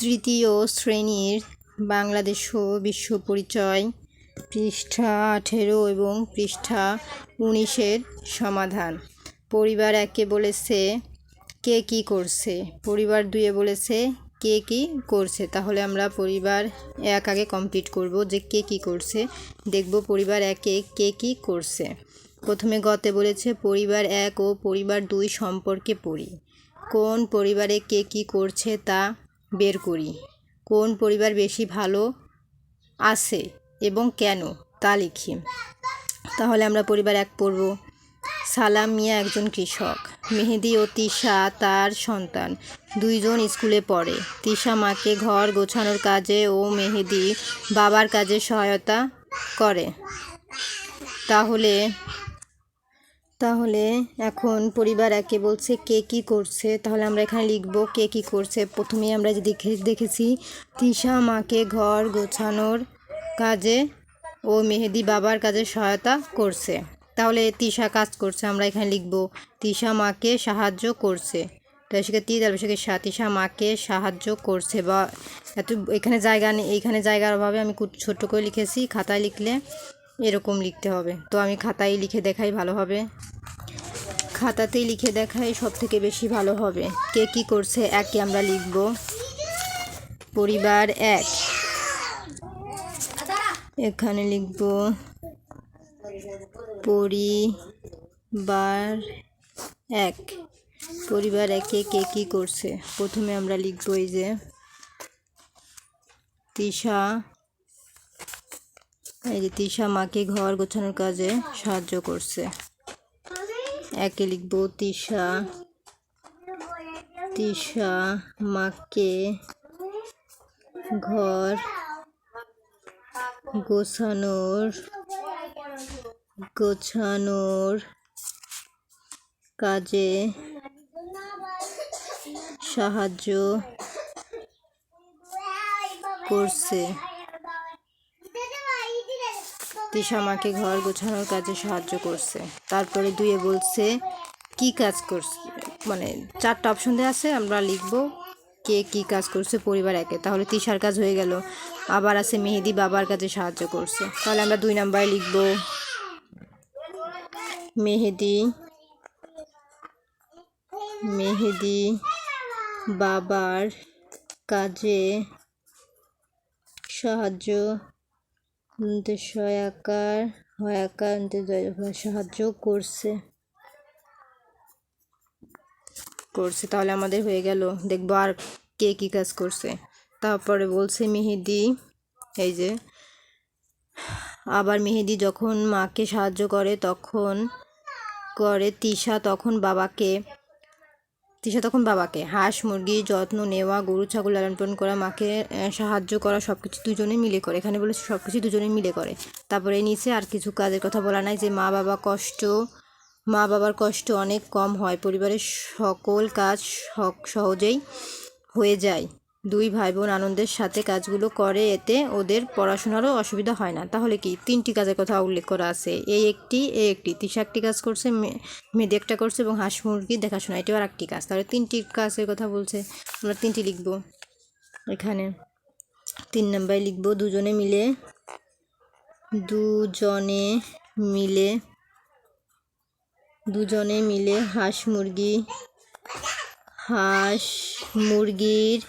তৃতীয় শ্রেণির বাংলাদেশ ও বিশ্ব পরিচয় পৃষ্ঠা আঠেরো এবং পৃষ্ঠা উনিশের সমাধান। পরিবার একে বলেছে, কে কি করছে? পরিবার দুয়ে বলেছে, কে কি করছে? তাহলে আমরা পরিবার এক আগে কমপ্লিট করব যে কে কি করছে। দেখব পরিবার একে কে কি করছে। প্রথমে গতে বলেছে, পরিবার এক ও পরিবার দুই সম্পর্কে পড়ি। কোন পরিবারে কে কি করছে তা বের করি। কোন পরিবার বেশি ভালো আছে এবং কেন, তা লিখি। তাহলে আমরা পরিবার এক পড়ব। সালাম মিয়া একজন কৃষক। মেহেদি ও তিশা তার সন্তান। দুইজন স্কুলে পড়ে। তিশা মাকে ঘর গোছানোর কাজে ও মেহেদি বাবার কাজে সহায়তা করে। তাহলে তাহলে এখন পরিবার একে বলছে কে কি করছে, তাহলে আমরা এখানে লিখব কে কি করছে। প্রথমে আমরা যে দেখে, দেখেছি তিশা মাকে ঘর গোছানোর কাজে ও মেহেদি বাবার কাজে সহায়তা করছে। তাহলে তিশা কাজ করছে, আমরা এখানে লিখব তিশা মাকে সাহায্য করছে। তারপরে তি, তারপরে সা, তিশা মাকে সাহায্য করছে বা এত, এখানে জায়গা নেই, এইখানে জায়গার অভাবে আমি ছোট্ট করে লিখেছি, খাতায় লিখলে এরকম লিখতে হবে। তো আমি খাতায় লিখে দেখাই ভালো হবে খাতাতেই লিখে দেখাই সব থেকে বেশি ভালো হবে। কে কি করছে, একে আমরা লিখব। পরিবার এক। এখানে লিখব, পরিবার এক। পরিবার একে কে কি করছে? প্রথমে আমরা লিখব এই যে, তিশা এই যে তিশা মাকে ঘর গোছানোর কাজে সাহায্য করছে। একে লিখব, তিশা তিশা মাকে ঘর গোছানোর গোছানোর কাজে সাহায্য করছে। তিশা মাকে ঘর গোছানোর কাজে সাহায্য করছে। তারপরে দুয়ে বলছে, কি কাজ করছে মানে চারটা অপশন দেওয়া আছে, আমরা লিখব কে কি কাজ করছে পরিবার একে। তাহলে তিশার কাজ হয়ে গেল। আবার আছে মেহেদি বাবার কাজে সাহায্য করছে। তাহলে আমরা দুই নাম্বারে লিখব মেহেদি মেহেদি বাবার কাজে সাহায্য সহায়কার নিতে সাহায্য করছে। করছে, তাহলে আমাদের হয়ে গেল। দেখব আর কে কী কাজ করছে। তারপরে বলছে মেহেদি, এই যে, আবার মেহেদি যখন মাকে সাহায্য করে, তখন করে তিশা, তখন বাবাকে তিশা তখন বাবাকে, হাঁস, মুরগি, যত্ন নেওয়া, গরু, ছাগল লালন পালন করা, মাকে সাহায্য করা সব কিছু দুজনে মিলে করে। এখানে বলেছে সব কিছু দুজনে মিলে করে। তারপরে নিচে আর কিছু কাজের কথা বলা নাই যে মা বাবা কষ্ট, মা বাবার কষ্ট অনেক কম হয়। পরিবারের সকল কাজ সহজেই হয়ে যায়। দুই ভাই বোন আনন্দের সাথে কাজগুলো করে, এতে ওদের পড়াশোনারও অসুবিধা হয় না। তাহলে কি? তিনটি কাজের কথা উল্লেখ করা আছে। এই একটি এই একটি। তিশা একটি কাজ করছে মেয়েদি একটা করছে এবং হাঁস মুরগি দেখাশোনা। এটিও আর একটি কাজ। তাহলে তিনটি কাজের কথা বলছে। আমরা তিনটি লিখব এখানে। তিন নম্বরে লিখব, দুজনে মিলে দুজনে মিলে দুজনে মিলে হাঁস মুরগি, হাঁস মুরগির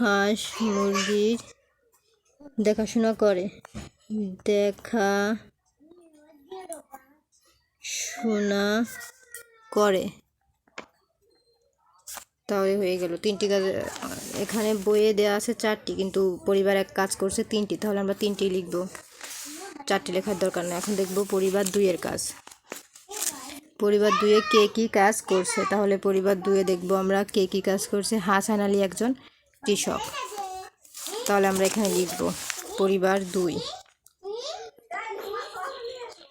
হাঁস মুরগির দেখাশোনা করে। দেখা শোনা করে। তাহলে হয়ে গেল তিনটি কাজ, এখানে বইয়ে দেওয়া আছে চারটি, কিন্তু পরিবার এক কাজ করছে তিনটি, তাহলে আমরা তিনটি লিখব। চারটি লেখার দরকার নেই, এখন দেখব পরিবার দুইয়ের কাজ। পরিবার দুয়ে কে কী কাজ করছে, তাহলে পরিবার দুয়ে দেখব আমরা কে কী কাজ করছে। হাসান আলী একজন কৃষক। তাহলে আমরা এখানে লিখব পরিবার দুই।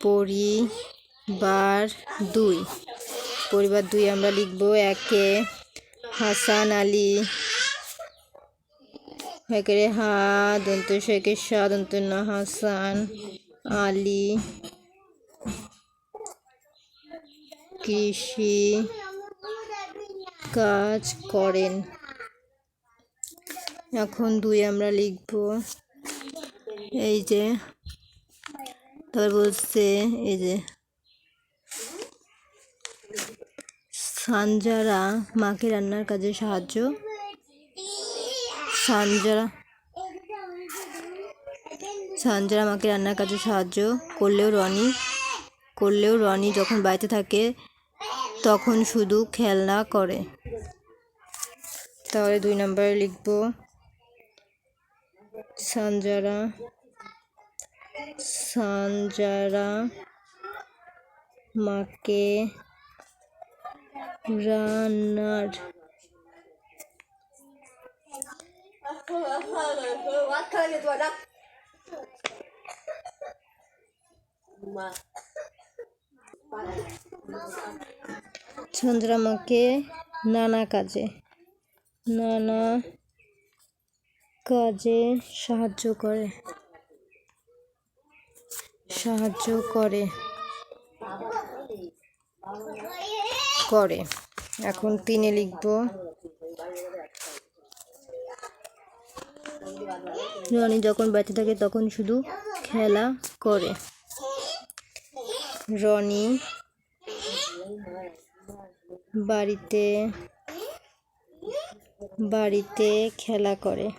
পরিবার দুই। পরিবার দুই আমরা লিখব একে হাসান আলী, একেরে হা, দন্ত শেখে সা দন্ত না হাসান আলী। কৃষি কাজ করেন। এখন দুই আমরা লিখব। এই যে, তারপর বলছে, এই যে, সানজারা মাকে রান্নার কাজে সাহায্য। সানজারা সানজারা মাকে রান্নার কাজে সাহায্য করলেও রনি করলেও রনি যখন বাড়িতে থাকে, তখন শুধু খেলনা করে। তাহলে দুই নম্বরে লিখব সানজারা সানজারা মাকে রান্নার সানজারা মাকে নানা কাজে নানা কাজে সাহায্য করে। সাহায্য করে। করে। এখন তিনে লিখব। রনি যখন বাড়িতে থাকে তখন শুধু খেলা করে। রনি বাড়িতে বাড়িতে খেলা করে।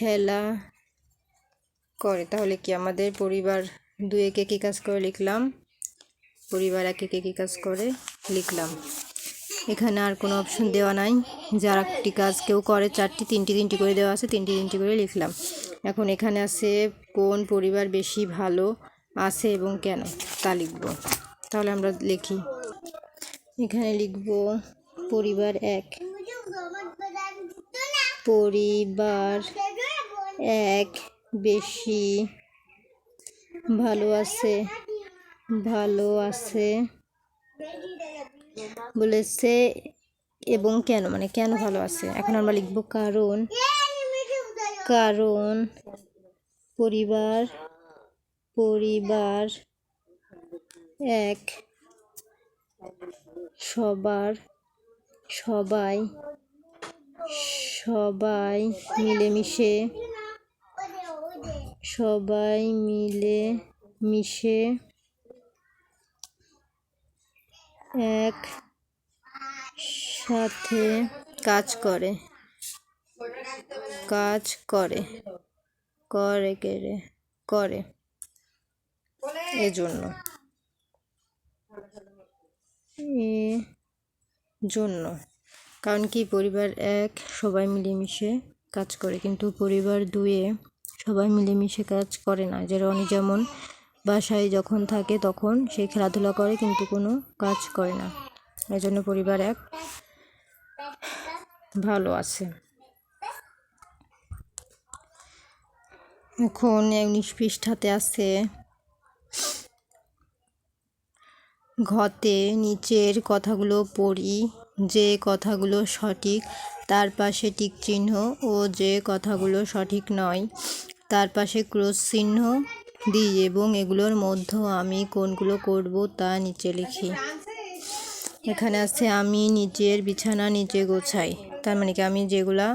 খেলা করে, তাহলে কি আমাদের পরিবার দুই একে কী কাজ করে লিখলাম? পরিবার একে কে কী কাজ করে লিখলাম। এখানে আর কোনো অপশন দেওয়া নাই। যারা একটি কাজ কেউ করে, চারটি, তিনটি তিনটি করে দেওয়া আছে, তিনটি তিনটি করে লিখলাম। এখন এখানে আছে কোন পরিবার বেশি ভালো আছে এবং কেন, তা লিখব। তাহলে আমরা লিখি। এখানে লিখব পরিবার এক। পরিবার এক, বেশি, ভালো আছে ভালো আছে বলেছে, এবং কেন মানে কেন ভালো আছে? এখন আমরা লিখব কারণ কারণ, পরিবার পরিবার, এক, সবার, সবাই সবাই মিলেমিশে সবাই মিলে মিশে এক সাথে কাজ করে। কাজ করে। করে কেড়ে করে। এজন্য এ জন্য। কারণ কি? পরিবার এক, সবাই মিলেমিশে কাজ করে। কিন্তু পরিবার দুয়ে সবাই মিলেমিশে কাজ করে না। যে রনি যেমন বাসায় যখন থাকে তখন সে খেলাধুলা করে কিন্তু কোনো কাজ করে না। এই জন্য পরিবার এক। ভালো আছে। এখন উনিশ পৃষ্ঠাতে আছে, ঘতে নিচের কথাগুলো পড়ি, যে কথাগুলো সঠিক তার পাশে টিক চিহ্ন ও যে কথাগুলো সঠিক নয়। তার পাশে ক্রস চিহ্ন দিই এবং এগুলোর মধ্যে আমি কোনগুলো করব তা নিচে লিখি। এখানে আছে, আমি নিজের বিছানা নিজে গোছাই। তার মানে কি, আমি যেগুলা,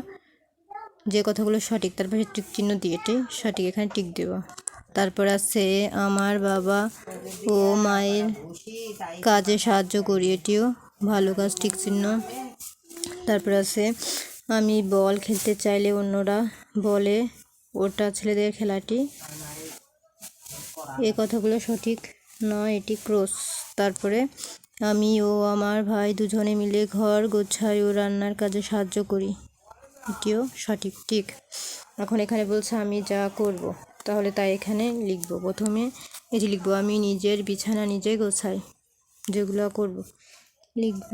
যে কথাগুলো সঠিক, তার পাশে টিক চিহ্ন দিয়ে এটি সঠিক, এখানে টিক দেব। তারপর আছে, আমার বাবা ও মায়ের কাজে সাহায্য করি, এটিও ভালো কাজ, টিক চিহ্ন। তারপর আছে, আমি বল খেলতে চাইলে অন্যরা বলে ওটা ছেলেদের খেলাটি। এই কথাগুলো সঠিক নয়, এটি ক্রস। তারপরে, আমি ও আমার ভাই দুজনে মিলে ঘর গোছাই ও রান্নার কাজে সাহায্য করি। এটিও সঠিক, ঠিক। এখন এখানে বলছে, আমি যা করব, তাহলে তাই এখানে লিখব। প্রথমে এটি লিখব, আমি নিজের বিছানা নিজে গোছাই, যেগুলো করব। লিখব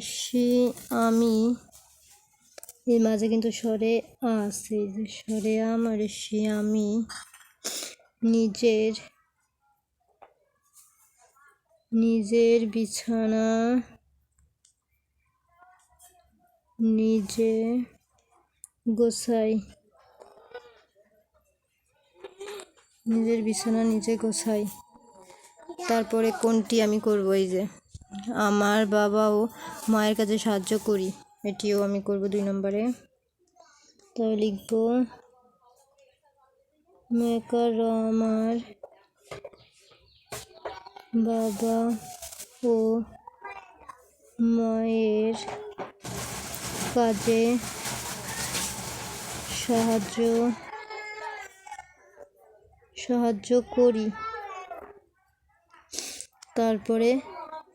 সে, আমি। এর মাঝে কিন্তু স্বরে আ আছে, যে স্বরে আমার সে, আমি। নিজের নিজের বিছানা, নিজে গোছাই। নিজের বিছানা নিজে গোছাই। তারপরে কোনটি আমি করব এই যে? আমার বাবা ও মায়ের কাছে সাহায্য করি। এটিও আমি করব দুই নম্বরে। তবে লিখব মেকার আমার বাবা ও মায়ের কাজে সাহায্য সাহায্য করি। তারপরে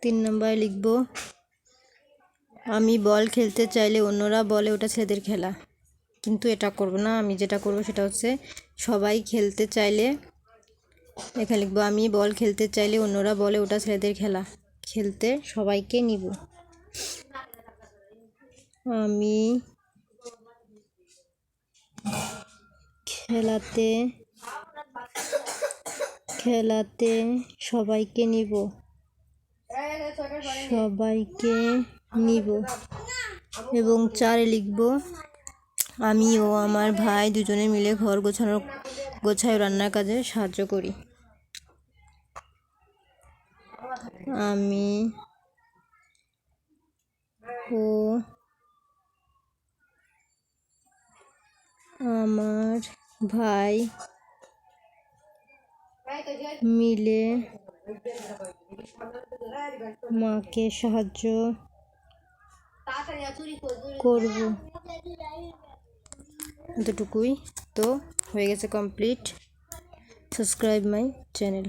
তিন নম্বরে লিখব, আমি বল খেলতে চাইলে অন্যরা বলে ওটা ছেলেদের খেলা। কিন্তু এটা করব না, আমি যেটা করব সেটা হচ্ছে সবাই খেলতে চাইলে, এখানে লিখব, আমি বল খেলতে চাইলে অন্যরা বলে ওটা ছেলেদের খেলা। খেলতে সবাইকে নিব। আমি খেলাতে খেলাতে সবাইকে নিব। সবাইকে নিব এবং চারে লিখব, আমি ও আমার ভাই দুজনে মিলে ঘর গোছানো গোছায় রান্নার কাজে সাহায্য করি। আমি ও আমার ভাই মিলে মাকে সাহায্য করব। এতটুকুই তো হয়ে গেছে কমপ্লিট সাবস্ক্রাইব মাই চ্যানেল